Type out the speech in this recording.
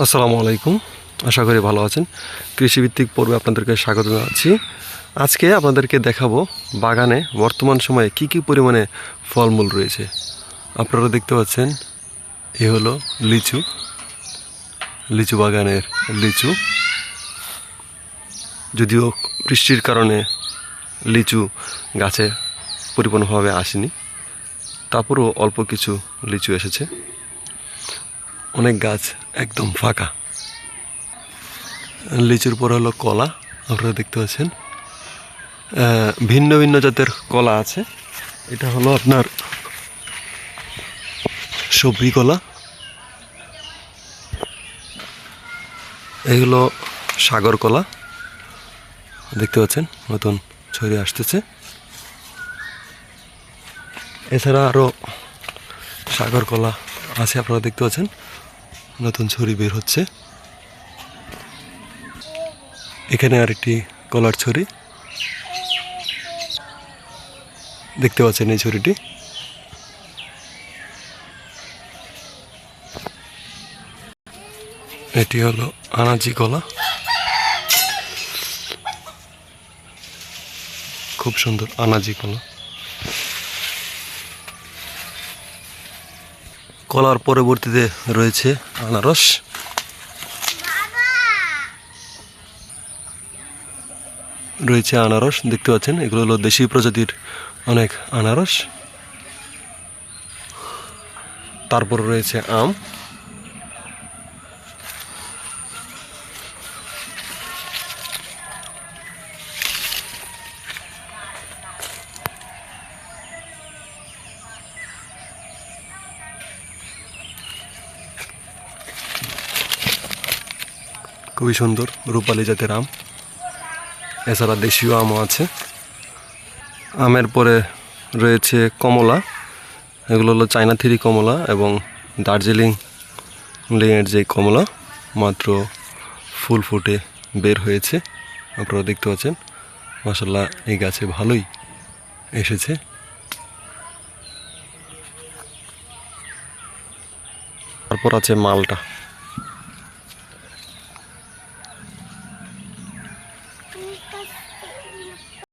আসসালামু আলাইকুম। আশা করি ভালো আছেন। কৃষিভিত্তিক পর্বে আপনাদেরকে স্বাগত জানাচ্ছি। আজকে আপনাদেরকে দেখাবো বাগানে বর্তমান সময়ে কি কি পরিমাণে ফলমূল রয়েছে। আপনারা দেখতে পাচ্ছেন, এ হলো লিচু। লিচু বাগানের লিচু। যদিও বৃষ্টির কারণে লিচু গাছে পরিপূর্ণভাবে আসেনি, তারপরেও অল্প কিছু লিচু এসেছে। অনেক গাছ একদম ফাঁকা। লিচুর পর হলো কলা, আপনারা দেখতে পাচ্ছেন। ভিন্ন ভিন্ন জাতের কলা আছে। এটা হলো আপনার সবরি কলা। এগুলো সাগর কলা। দেখতে পাচ্ছেন, নতুন ছড়িয়ে আসতেছে। এছাড়া আরও সাগর কলা আছে, আপনারা দেখতে পাচ্ছেন। নতুন ছড়ি বের হচ্ছে। এখানে আরেকটি কলার ছড়ি দেখতে পাচ্ছেন এই ছড়িটি এটি হলো আনাজি কলা। খুব সুন্দর আনাজি কলা। কলার পরবর্তীতে রয়েছে আনারস। রয়েছে আনারস, দেখতে পাচ্ছেন, এগুলো হলো দেশি প্রজাতির অনেক আনারস। তারপর রয়েছে আম। খুবই সুন্দর, রূপালী জাতের আম। এছাড়া দেশীয় আমও আছে। আমের পরে রয়েছে কমলা। এগুলো হলো চায়না থ্রি কমলা এবং দার্জিলিং লিংয়ের যে কমলা, মাত্র ফুল ফুটে বের হয়েছে। আপনারা দেখতে পাচ্ছেন মাসাল্লাহ এই গাছে ভালোই এসেছে। তারপর আছে মালটা।